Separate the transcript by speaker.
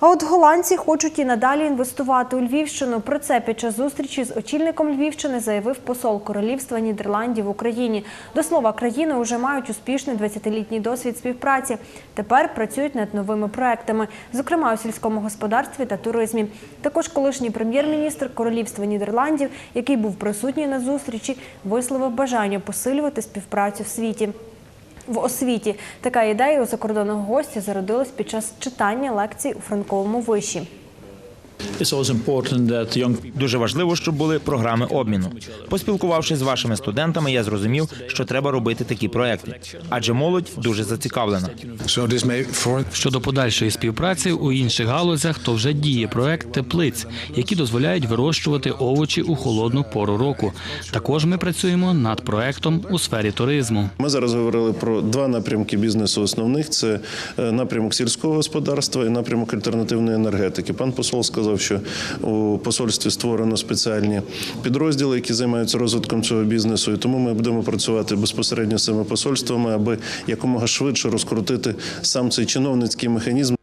Speaker 1: А от голландці хочуть і надалі інвестувати у Львівщину. Про це під час зустрічі з очільником Львівщини заявив посол Королівства Нідерландів в Україні. До слова, країни вже мають успішний 20-літній досвід співпраці. Тепер працюють над новими проектами, зокрема у сільському господарстві та туризмі. Також колишній прем'єр-міністр Королівства Нідерландів, який був присутній на зустрічі, висловив бажання посилювати співпрацю в світі. В освіті така ідея у закордонного гостя зародилась під час читання лекцій у Франковому виші.
Speaker 2: Дуже важливо, щоб були програми обміну. Поспілкувавшись з вашими студентами, я зрозумів, що треба робити такі проекти, адже молодь дуже зацікавлена.
Speaker 3: Щодо подальшої співпраці у інших галузях, то вже діє проект теплиць, які дозволяють вирощувати овочі у холодну пору року. Також ми працюємо над проектом у сфері туризму.
Speaker 4: Ми зараз говорили про два напрямки бізнесу основних: це е, напрямок сільського господарства і напрямок альтернативної енергетики. Пан посол сказав, що у посольстві створено спеціальні підрозділи, які займаються розвитком цього бізнесу. І тому ми будемо працювати безпосередньо з цими посольствами, аби якомога швидше розкрутити сам цей чиновницький механізм.